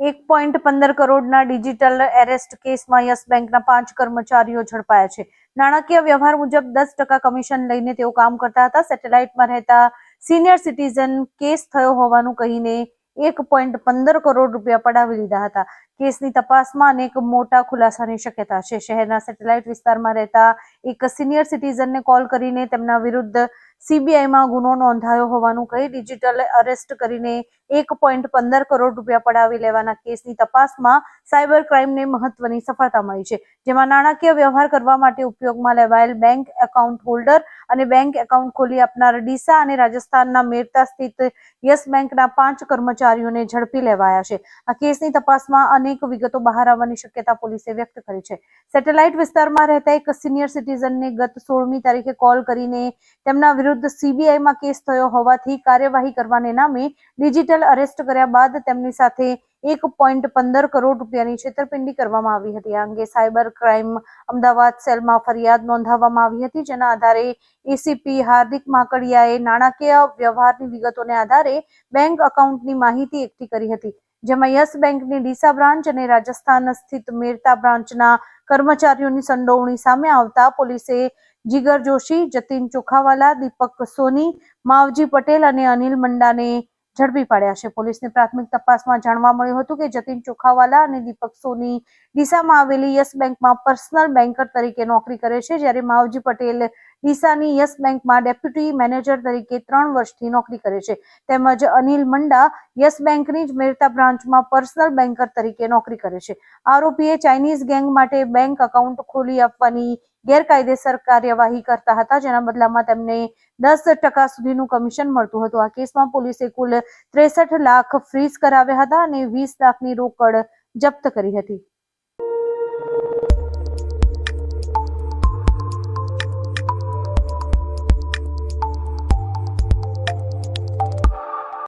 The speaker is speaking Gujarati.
એક પોઈન્ટ પંદર કરોડના ડિજિટલ એરેસ્ટ કેસમાં યસ બેંકના પાંચ કર્મચારીઓ ઝડપાયા છે. નાણાકીય વ્યવહાર મુજબ દસ ટકા કમિશન લઈને તેઓ કામ કરતા હતા. સેટેલાઇટમાં રહેતા સિનિયર સિટીઝન કેસ થયો હોવાનું કહીને એક પોઈન્ટ પંદર કરોડ રૂપિયા પડાવી લીધા હતા. કેસની તપાસમાં અનેક મોટા ખુલાસાની શક્યતા છે. શહેરના સેટેલાઇટ વિસ્તારમાં રહેતા એક સિનિયર સિટીઝનને કોલ કરીને તેમના વિરુદ્ધ સીબીઆઈમાં ગુનો નોંધાયો હોવાનું કહી ડિજિટલ અરેસ્ટ કરીને એક પોઈન્ટ પંદર કરોડ રૂપિયા પડાવી લેવાના કેસની તપાસમાં સાયબર ક્રાઇમને મહત્વની સફળતા મળી છે. જેમાં નાણાકીય વ્યવહાર કરવા માટે ઉપયોગમાં લેવાયેલ બેંક એકાઉન્ટ હોલ્ડર અને બેંક એકાઉન્ટ ખોલી આપનાર ડીસા અને રાજસ્થાનના મેરતા સ્થિત યસ બેંકના પાંચ કર્મચારીઓને ઝડપી લેવાયા છે. આ કેસની તપાસમાં અનેક વિગતો બહાર આવવાની શક્યતા પોલીસે વ્યક્ત કરી છે. સેટેલાઇટ વિસ્તારમાં રહેતા એક સિનિયર સિટીઝનને ગત સોળમી તારીખે કોલ કરીને તેમના વિરુદ્ધ સીબીઆઈમાં કેસ થયો હોવાથી કાર્યવાહી કરવાને નામે ડિજિટલ અરેસ્ટ કર્યા બાદ તેમની સાથે એક પોઈન્ટ પંદર કરોડ રૂપિયાની છેતરપિંડી કરવામાં આવી હતી. આ અંગે સાયબર ક્રાઇમ અમદાવાદ સેલમાં ફરિયાદ નોંધાવવામાં આવી હતી, જેના આધારે એસીપી હાર્દિક માકડિયાએ નાણાકીય વ્યવહારની વિગતોને આધારે બેંક એકાઉન્ટની માહિતી એકઠી કરી હતી, જેમાં યસ બેંકની ડીસા બ્રાન્ચ અને રાજસ્થાન સ્થિત મેરતા બ્રાન્ચના કર્મચારીઓની સંડોવણી સામે આવતા પોલીસે જીગર જોશી, જતીન ચોખાવાલા, દીપક સોની, માવજી પટેલ અને અનિલ મંડાને ઝડપી પાડ્યા છે. પોલીસની પ્રાથમિક તપાસમાં જાણવા મળ્યું હતું કે જતીન ચોખાવાલા અને દીપક સોની ડીસામાં આવેલી યસ બેંકમાં પર્સનલ બેન્કર તરીકે નોકરી કરે છે, જ્યારે માવજી પટેલ ડીસાની યસ બેંકમાં ડેપ્યુટી મેનેજર તરીકે ત્રણ વર્ષથી નોકરી કરે છે. તેમજ અનિલ મંડા યસ બેંકની જ મેરતા બ્રાન્ચમાં પર્સનલ બેન્કર તરીકે નોકરી કરે છે. આરોપીએ ચાઇનીઝ ગેંગ માટે બેંક એકાઉન્ટ ખોલી આપવાની ગેરકાયદેસર કાર્યવાહી કરતા હતા. જેના બદલામાં તેમને દસ ટકા સુધીનું કમિશન મળતું હતું. આ કેસમાં પોલીસે કુલ ત્રેસઠ લાખ ફ્રીઝ કરાવ્યા હતા અને વીસ લાખની રોકડ જપ્ત કરી હતી.